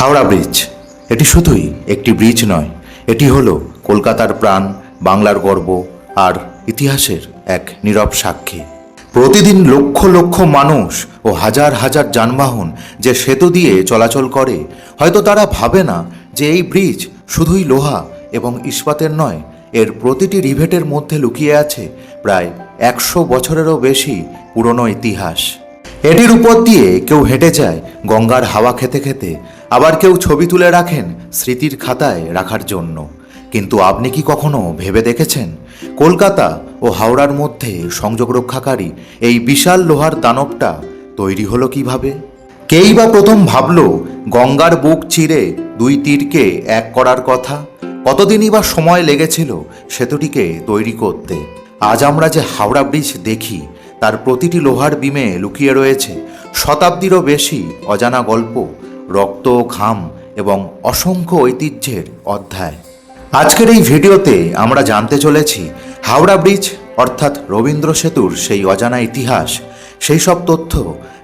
Howrah bridge. এটি শুধুই একটি ব্রিজ নয়, এটি হলো কলকাতার প্রাণ, বাংলার গর্ব আর ইতিহাসের এক নীরব সাক্ষী। প্রতিদিন লক্ষ লক্ষ মানুষ ও হাজার হাজার যানবাহন যে সেতু দিয়ে চলাচল করে, হয়তো তারা ভাবে না যে এই ব্রিজ শুধুই লোহা এবং ইস্পাতের নয়, এর প্রতিটি রিভেটের মধ্যে লুকিয়ে আছে প্রায় একশো বছরেরও বেশি পুরনো ইতিহাস। এটির উপর দিয়ে কেউ হেঁটে যায় গঙ্গার হাওয়া খেতে খেতে আবার কেউ ছবি তুলে রাখেন স্মৃতির খাতায় রাখার জন্য। কিন্তু আপনি কি কখনো ভেবে দেখেছেন? কলকাতা ও হাওড়ার মধ্যে সংযোগ রক্ষাকারী এই বিশাল লোহার দানবটা তৈরি হলো কীভাবে? কেই বা প্রথম ভাবল গঙ্গার বুক চিরে দুই তীরকে এক করার কথা? কতদিনই বা সময় লেগেছিল সেতুটিকে তৈরি করতে? আজ আমরা যে হাওড়া ব্রিজ দেখি, তার প্রতিটি লোহার বিমে লুকিয়ে রয়েছে শতাব্দীরও বেশি অজানা গল্প। রক্ত, ঘাম এবং অসংখ্য ঐতিহ্যের অধ্যায়। আজকের এই ভিডিওতে আমরা জানতে চলেছি হাওড়া ব্রিজ, অর্থাৎ রবীন্দ্র সেতুর সেই অজানা ইতিহাস, সেই সব তথ্য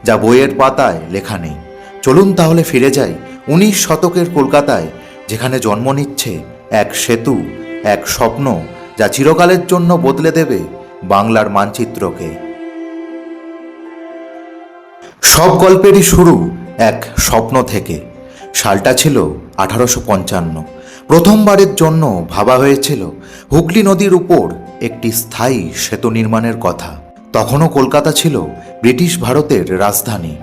যা বইয়ের পাতায় লেখা নেই। চলুন তাহলে ফিরে যাই উনিশ শতকের কলকাতায়, যেখানে জন্ম নিচ্ছে এক সেতু, এক স্বপ্ন যা চিরকালের জন্য বদলে দেবে বাংলার মানচিত্রকে। সব গল্পেরই শুরু এক স্বপ্ন থেকে। সালটা ছিল আঠারোশো পঞ্চান্ন। প্রথমবারের জন্য ভাবা হয়েছিল হুগলি নদীর উপর একটি স্থায়ী সেতু নির্মাণের কথা। তখনও কলকাতা ছিল ব্রিটিশ ভারতের রাজধানী।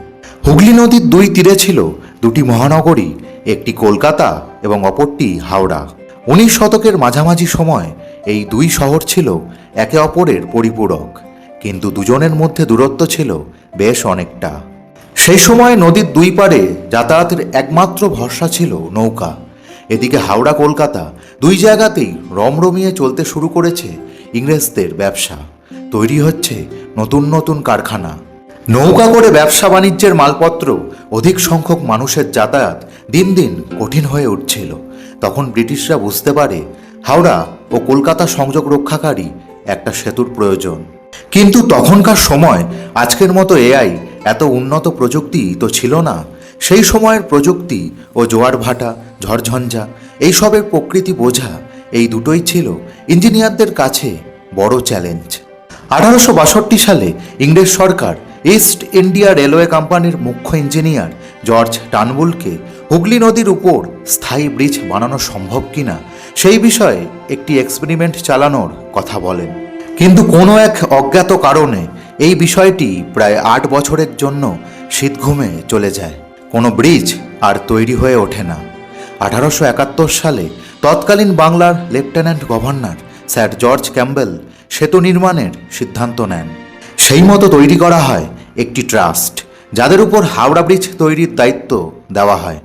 হুগলি নদীর দুই তীরে ছিল দুটি মহানগরী, একটি কলকাতা এবং অপরটি হাওড়া। উনিশ শতকের মাঝামাঝি সময় এই দুই শহর ছিল একে অপরের পরিপূরক। কিন্তু দুজনের মধ্যে দূরত্ব ছিল বেশ অনেকটা। সেই সময় নদীর দুই পারে যাতায়াতের একমাত্র ভরসা ছিল নৌকা। এদিকে হাওড়া, কলকাতা দুই জায়গাতেই রমরমিয়ে চলতে শুরু করেছে ইংরেজদের ব্যবসা। তৈরি হচ্ছে নতুন নতুন কারখানা। নৌকা করে ব্যবসা বাণিজ্যের মালপত্র অধিক সংখ্যক মানুষের যাতায়াত দিন দিন কঠিন হয়ে উঠছিল। তখন ব্রিটিশরা বুঝতে পারে হাওড়া ও কলকাতা সংযোগ রক্ষাকারী একটা সেতুর প্রয়োজন। কিন্তু তখনকার সময় আজকের মতো এআই এত উন্নত প্রযুক্তি তো ছিল না। সেই সময়ের প্রযুক্তি ও জোয়ার ভাটা, ঝড়ঝঞ্ঝা, এইসবের প্রকৃতি বোঝা, এই দুটোই ছিল ইঞ্জিনিয়ারদের কাছে বড় চ্যালেঞ্জ। আঠারোশো বাষট্টি সালে ইংরেজ সরকার ইস্ট ইন্ডিয়া রেলওয়ে কোম্পানির মুখ্য ইঞ্জিনিয়ার জর্জ টানবুলকে হুগলি নদীর উপর স্থায়ী ব্রিজ বানানো সম্ভব কিনা, সেই বিষয়ে একটি এক্সপেরিমেন্ট চালানোর কথা বলেন। কিন্তু কোনো এক অজ্ঞাত কারণে এই বিষয়টি প্রায় আট বছরের জন্য শীতঘুমে চলে যায়। কোনো ব্রিজ আর তৈরি হয়ে ওঠে না। আঠারোশো একাত্তর সালে তৎকালীন বাংলার lieutenant governor sir George Campbell সেতু নির্মাণের সিদ্ধান্ত নেন। সেই মতো তৈরি করা হয় একটি ট্রাস্ট, যাদের উপর হাওড়া ব্রিজ তৈরির দায়িত্ব দেওয়া হয়।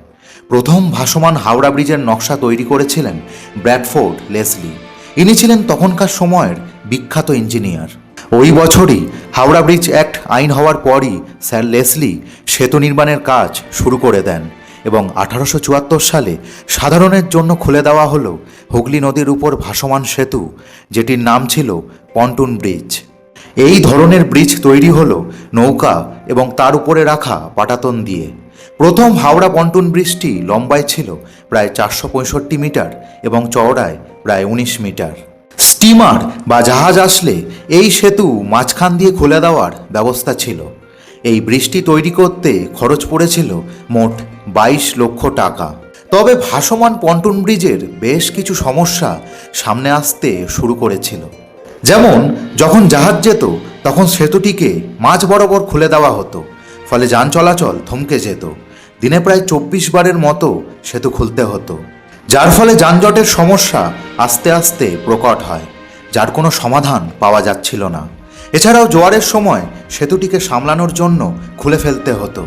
প্রথম ভাসমান হাওড়া ব্রিজের নকশা তৈরি করেছিলেন ব্র্যাডফোর্ড লেসলি। ইনি ছিলেন তখনকার সময়ের বিখ্যাত ইঞ্জিনিয়ার। ওই বছরই হাওড়া ব্রিজ অ্যাক্ট আইন হওয়ার পরই স্যার লেসলি সেতু নির্মাণের কাজ শুরু করে দেন এবং আঠারোশো চুয়াত্তর সালে সাধারণের জন্য খুলে দেওয়া হলো হুগলি নদীর উপর ভাসমান সেতু, যেটির নাম ছিল পন্টুন ব্রিজ। এই ধরনের ব্রিজ তৈরি হলো নৌকা এবং তার উপরে রাখা পাটাতন দিয়ে। প্রথম হাওড়া পন্টুন ব্রিজটি লম্বায় ছিল প্রায় চারশো পঁয়ষট্টি মিটার এবং চওড়ায় প্রায় উনিশ মিটার। স্টিমার বা জাহাজ আসলে এই সেতু মাঝখান দিয়ে খুলে দেওয়ার ব্যবস্থা ছিল। এই ব্রিজটি তৈরি করতে খরচ পড়েছিল মোট বাইশ লক্ষ টাকা। তবে ভাসমান পন্টুন ব্রিজের বেশ কিছু সমস্যা সামনে আসতে শুরু করেছিল। যেমন, যখন জাহাজ যেত, তখন সেতুটিকে মাঝ বরাবর খুলে দেওয়া হতো, ফলে যান চলাচল থমকে যেত। দিনে প্রায় চব্বিশ বারের মতো সেতু খুলতে হতো। যার ফলে যানজটের সমস্যা আস্তে আস্তে প্রকট হয়, যার কোনো সমাধান পাওয়া যাচ্ছিল না। এছাড়াও জোয়ারের সময় সেতুটিকে সামলানোর জন্য খুলে ফেলতে হতো।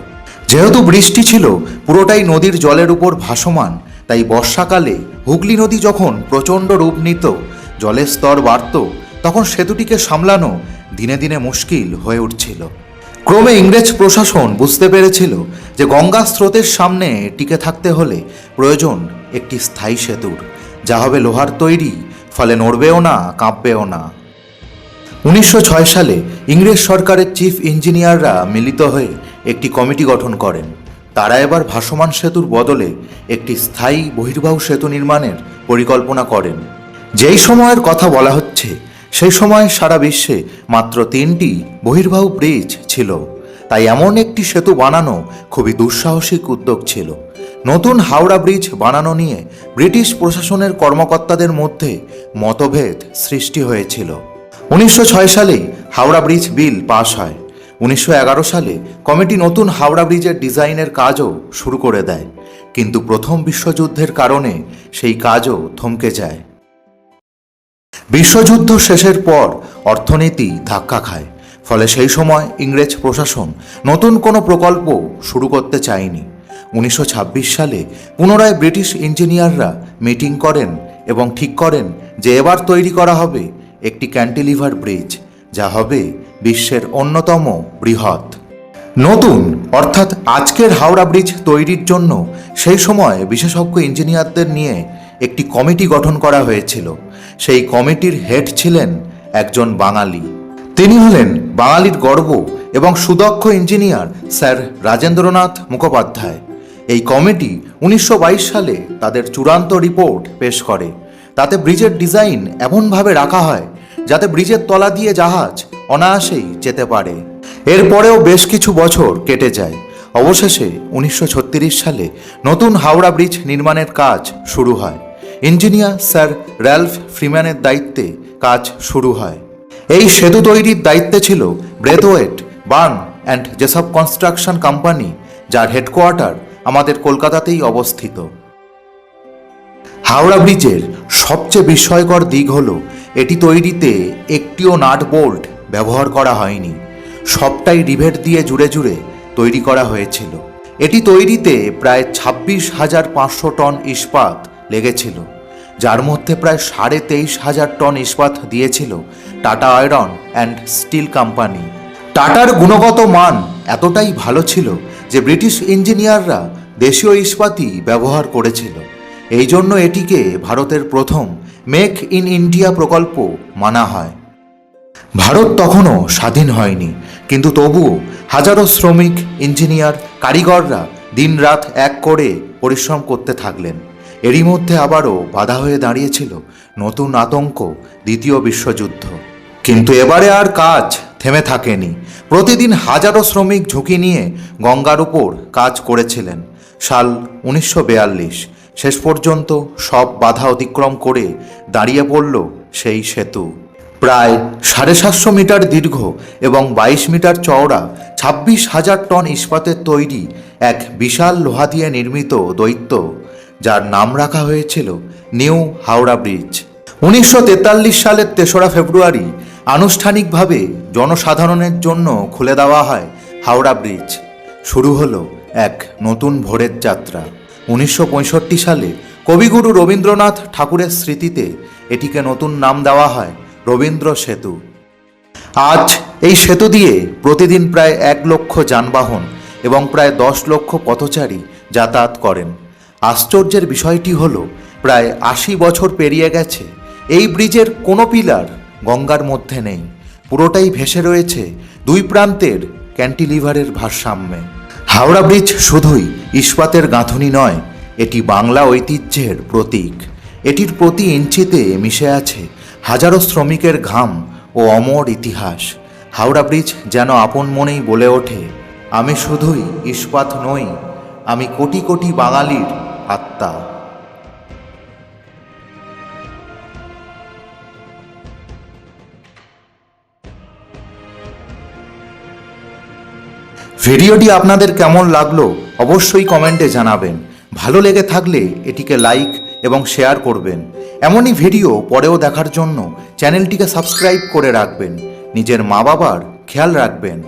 যেহেতু বৃষ্টি ছিল, পুরোটাই নদীর জলের উপর ভাসমান, তাই বর্ষাকালে হুগলি নদী যখন প্রচণ্ড রূপ নিত, জলের স্তর বাড়ত, তখন সেতুটিকে সামলানো দিনে দিনে মুশকিল হয়ে উঠছিল। ক্রমে ইংরেজ প্রশাসন বুঝতে পেরেছিল যে গঙ্গা স্রোতের সামনে টিকে থাকতে হলে প্রয়োজন একটি স্থায়ী সেতুর। যা হবে লোহার তৈরি, ফলে নড়বেও না, কাঁপবেও না। উনিশশো ছয় সালে ইংরেজ সরকারের চিফ ইঞ্জিনিয়াররা মিলিত হয়ে একটি কমিটি গঠন করেন। তারা এবার ভাসমান সেতুর বদলে একটি স্থায়ী বহির্বাহু সেতু নির্মাণের পরিকল্পনা করেন। যেই সময়ের কথা বলা হচ্ছে সেই সময় সারা বিশ্বে মাত্র তিনটি বহির্বাহু ব্রিজ ছিল। তাই এমন একটি সেতু বানানো খুবই দুঃসাহসিক উদ্যোগ ছিল। নতুন হাওড়া ব্রিজ বানানো নিয়ে ব্রিটিশ প্রশাসনের কর্মকর্তাদের মধ্যে মতভেদ সৃষ্টি হয়েছিল। উনিশশো সালেই হাওড়া ব্রিজ বিল পাশ হয়। উনিশশো এগারো সালে কমিটি নতুন হাওড়া ব্রিজের ডিজাইনের কাজও শুরু করে দেয়। কিন্তু প্রথম বিশ্বযুদ্ধের কারণে সেই কাজও থমকে যায়। বিশ্বযুদ্ধ শেষের পর অর্থনীতি ধাক্কা খায়। ফলে সেই সময় ইংরেজ প্রশাসন নতুন কোনো প্রকল্প শুরু করতে চায়নি। উনিশশো ছাব্বিশ সালে পুনরায় ব্রিটিশ ইঞ্জিনিয়াররা মিটিং করেন এবং ঠিক করেন যে এবার তৈরি করা হবে একটি ক্যান্টিলিভার ব্রিজ, যা হবে বিশ্বের অন্যতম বৃহৎ। নতুন, অর্থাৎ আজকের হাওড়া ব্রিজ তৈরির জন্য সেই সময় বিশেষজ্ঞ ইঞ্জিনিয়ারদের নিয়ে একটি কমিটি গঠন করা হয়েছিল। সেই কমিটির হেড ছিলেন একজন বাঙালি। তিনি হলেন বাঙালির গর্ব এবং সুদক্ষ ইঞ্জিনিয়ার স্যার রাজেন্দ্রনাথ মুখোপাধ্যায়। এই কমিটি উনিশশো বাইশ সালে তাদের চূড়ান্ত রিপোর্ট পেশ করে। তাতে ব্রিজের ডিজাইন এমনভাবে রাখা হয় যাতে ব্রিজের তলা দিয়ে জাহাজ অনায়াসেই যেতে পারে। এরপরেও বেশ কিছু বছর কেটে যায়। অবশেষে উনিশশো ছত্রিশ সালে নতুন হাওড়া ব্রিজ নির্মাণের কাজ শুরু হয়। ইঞ্জিনিয়ার স্যার র্যালফ ফ্রিম্যানের দায়িত্বে কাজ শুরু হয়। এই সেতু তৈরির দায়িত্বে ছিল Braithwaite, Burn and Jessop construction company, যার হেডকোয়ার্টার আমাদের কলকাতাতেই অবস্থিত। হাওড়া ব্রিজের সবচেয়ে বিস্ময়কর দিক হল, এটি তৈরিতে একটিও নাট বোল্ট ব্যবহার করা হয়নি। সবটাই রিভেট দিয়ে জুড়ে জুড়ে তৈরি করা হয়েছিল। এটি তৈরিতে প্রায় ছাব্বিশ হাজার পাঁচশো টন ইস্পাত লেগেছিল। যার মধ্যে প্রায় সাড়ে তেইশ হাজার টন ইস্পাত দিয়েছিল Tata iron and steel company. টাটার গুণগত মান এতটাই ভালো ছিল যে ব্রিটিশ ইঞ্জিনিয়াররা দেশীয় ইস্পাতই ব্যবহার করেছিল। এই জন্য এটিকে ভারতের প্রথম মেক ইন ইন্ডিয়া প্রকল্প মানা হয়। ভারত তখনও স্বাধীন হয়নি, কিন্তু তবুও হাজারো শ্রমিক, ইঞ্জিনিয়ার, কারিগররা দিনরাত এক করে পরিশ্রম করতে থাকলেন। এরই মধ্যে আবারও বাধা হয়ে দাঁড়িয়েছিল নতুন আতঙ্ক দ্বিতীয় বিশ্বযুদ্ধ। কিন্তু এবারে আর কাজ থেমে থাকেনি। প্রতিদিন হাজারো শ্রমিক ঝুঁকি নিয়ে গঙ্গার উপর কাজ করেছিলেন। সাল উনিশশো শেষ পর্যন্ত সব বাধা অতিক্রম করে দাঁড়িয়ে পড়ল সেই সেতু। প্রায় সাড়ে সাতশো মিটার দীর্ঘ এবং বাইশ মিটার চওড়া ছাব্বিশ হাজার টন ইস্পাতের তৈরি এক বিশাল লোহা দিয়ে নির্মিত দৈত্য যার নাম রাখা হয়েছিল নিউ হাওড়া ব্রিজ। উনিশশো তেতাল্লিশ সালের তেসরা ফেব্রুয়ারি আনুষ্ঠানিকভাবে জনসাধারণের জন্য খুলে দেওয়া হয় হাওড়া ব্রিজ। শুরু হলো এক নতুন ভোরের যাত্রা। উনিশশো পঁয়ষট্টি সালে কবিগুরু রবীন্দ্রনাথ ঠাকুরের স্মৃতিতে এটিকে নতুন নাম দেওয়া হয় রবীন্দ্র সেতু। আজ এই সেতু দিয়ে প্রতিদিন প্রায় এক লক্ষ যানবাহন এবং প্রায় দশ লক্ষ পথচারী যাতায়াত করেন। আশ্চর্যের বিষয়টি হল, প্রায় আশি বছর পেরিয়ে গেছে। এই ব্রিজের কোনো পিলার গঙ্গার মধ্যে নেই। পুরোটাই ভেসে রয়েছে দুই প্রান্তের ক্যান্টিলিভারের ভারসাম্যে। হাওড়া ব্রিজ শুধুই ইস্পাতের গাঁথনি নয়, এটি বাংলা ঐতিহ্যের প্রতীক। এটির প্রতি ইঞ্চিতে মিশে আছে হাজারো শ্রমিকের ঘাম ও অমর ইতিহাস। হাওড়া ব্রিজ যেন আপন মনেই বলে ওঠে, আমি শুধুই ইস্পাত নই, আমি কোটি কোটি বাঙালির আত্মা। ভিডিওটি আপনাদের কেমন লাগল অবশ্যই কমেন্টে জানাবেন। ভালো লেগে থাকলে এটিকে লাইক এবং শেয়ার করবেন। এমনই ভিডিও পরেও দেখার জন্য চ্যানেলটিকে সাবস্ক্রাইব করে রাখবেন। নিজের মা বাবার খেয়াল রাখবেন।